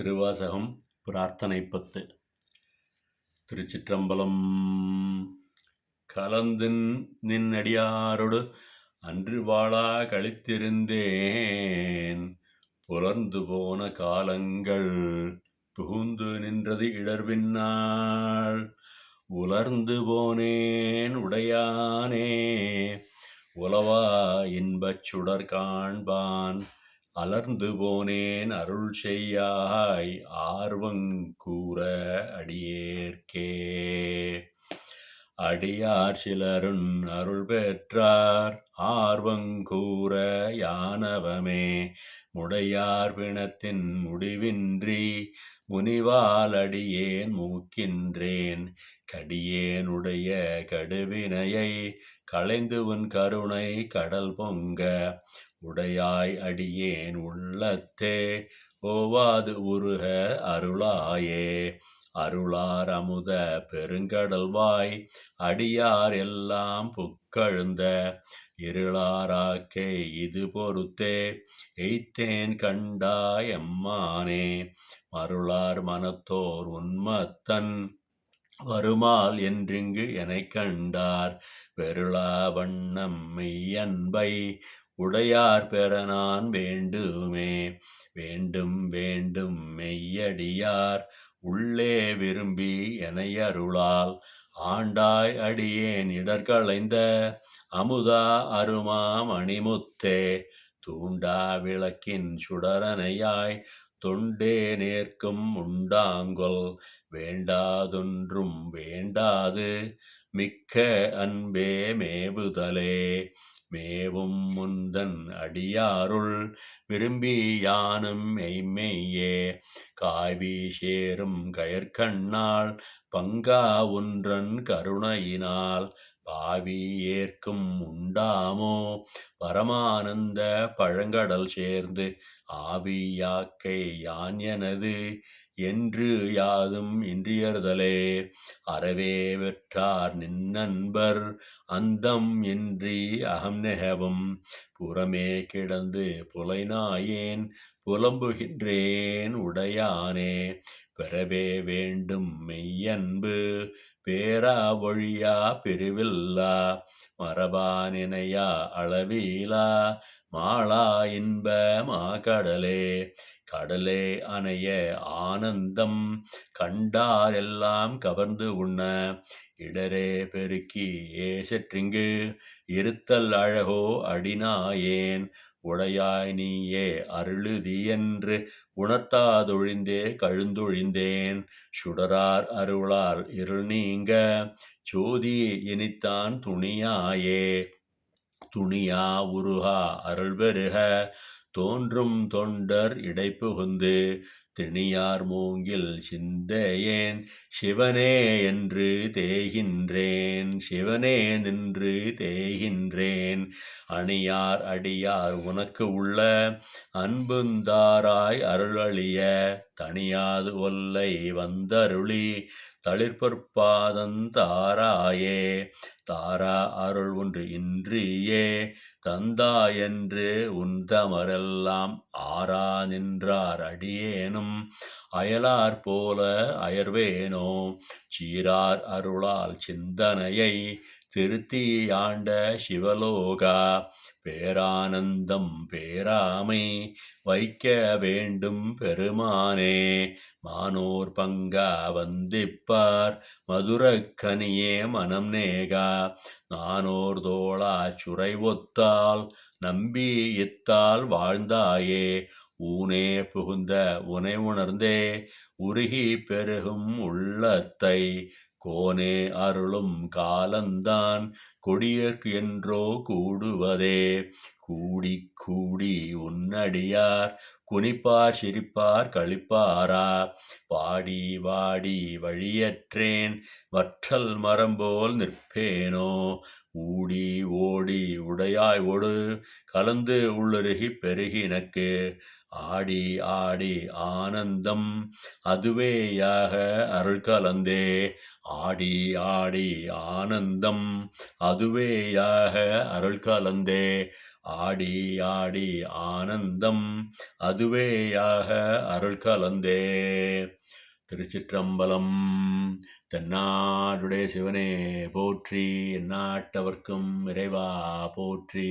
திருவாசகம் பிரார்த்தனை பத்து திருச்சிற்றம்பலம். கலந்தின் நின் அடியாரோடு அன்று வாழா கழித்திருந்தேன். புலர்ந்து போன காலங்கள் புகுந்து நின்றது இடர்பின்னாள் உலர்ந்து போனேன் உடையானே. உலவா இன்பச் சுடர் காண்பான். அலர்ந்து போனேன் அருள் செய்யாய் ஆர்வங்கூற அடியேற்கே. அடியார் சிலருண் அருள் பெற்றார் ஆர்வங்கூற யானவமே. முடையார் பிணத்தின் முடிவின்றி முனிவால் அடியேன் மூக்கின்றேன். கடியேனுடைய கடுவினையை களைந்து உன் கருணை கடல் பொங்க உடையாய் அடியேன் உள்ளத்தே ஓவாது உருக அருளாயே. அருளார் அமுத பெருங்கடல்வாய் அடியார் எல்லாம் புக்கழுந்த இருளாராக்கே இது பொறுத்தே எய்த்தேன் கண்டாய் எம்மானே மருளார் மனத்தோர் உன்மத்தன் வருமால் என்றிங்கு எனக் கண்டார். வெருளா வண்ணம் மெய்யன்பை உடையார் பெறனான் வேண்டுமே. வேண்டும் வேண்டும் மெய்யடியார் உள்ளே விரும்பி எனையருளால். ஆண்டாய் அடியேன் இடர்களைந்த அமுதா அருமா மணிமுத்தே. தூண்டா விளக்கின் சுடரனையாய் தொண்டே நேர்க்கும் உண்டாங்கொல் வேண்டாதொன்றும் வேண்டாது மிக்க அன்பே மேவுதலே மேவும் முந்தன் அடியாருள் விரும்பி யானும் மெய்மெய்யே காவி சேரும் கயற்கண்ணால் பங்கா ஒன்றன் கருணையினால் பாவி ஏற்கும் உண்டாமோ? பரமானந்த பழங்கடல் சேர்ந்து ஆவியாக்கை யான் எனது? என்று யாதும் இன்றியர்தலே. அறவே வெற்றார் நின்னன்பர் அந்தம் இன்றி அகம் நெகவும் புறமே கிடந்து புலைநாயேன் புலம்புகின்றேன் உடையானே. பெறவே வேண்டும் மெய்யன்பு பேரா ஒழியா பிரிவில்லா. மரபானினையா அளவீலா. மாளா இன்ப மா கடலே கடலே அணைய ஆனந்தம் கண்டாரெல்லாம் கவர்ந்து உண்ண. இடரே பெருக்கி ஏசற்றிங்கு இருத்தல் அழகோ அடினாயேன். உடையாய் நீயே அருளுதி என்று உணர்த்தாதொழிந்தே கழுந்தொழிந்தேன். சுடரார் அருளால் இருள் நீங்க சோதி இனித்தான் துணியாயே. துணியா உருகா அருள்பெருக தோன்றும் தொண்டர் இடைப்புகுந்து திணியார் மூங்கில் சிந்தையேன் சிவனே என்று தேகின்றேன் சிவனே நின்று தேகின்றேன் அணியார் அடியார் உனக்கு உள்ள அன்புந்தாராய் அருளழிய தனியாது ஒல்லை வந்தருளி தளிர்பற்பாதந்தாராயே தாரா அருள் ஒன்று இன்றியே தந்தா என்று உந்தமரெல்லாம் ஆரா நின்றார் அடியேனும் அயலார் போல அயர்வேனோ சீரார் அருளால் சிந்தனையை திருத்தி ஆண்ட சிவலோகா. பேரானந்தம் பேராமை வைக்க வேண்டும் பெருமானே. மானோர் பங்கா வந்திப்பார் மதுரக்கனியே மனம் நேகா. நானோர் தோளா சுரை ஒத்தால் நம்பி இத்தால் வாழ்ந்தாயே. ஊனே புகுந்த உனை உணர்ந்தே உருகி பெருகும் உள்ளத்தை கோனே அருளும் காலந்தான். கொடியர்க்கு என்றோ கூடுவதே. கூடி கூடி உன்னடியார் குனிப்பார் சிரிப்பார் கழிப்பாரா பாடி வாடி வழியற்றேன் வற்றல் மரம்போல் நிற்பேனோ? ஊடி ஓடி உடையாய் ஒடு கலந்து உள்ளருகி பெருகினக்கு ஆடி ஆடி ஆனந்தம் அதுவேயாக அருள் கலந்தே ஆடி ஆடி ஆனந்தம் அதுவேயாக அருள் கலந்தே. ஆடி ஆடி ஆனந்தம் அதுவேயாக அருள் கலந்தே. திருச்சிற்றம்பலம் தென்னாடுடைய சிவனே போற்றி நாட்டவர்க்கும் இறைவா போற்றி.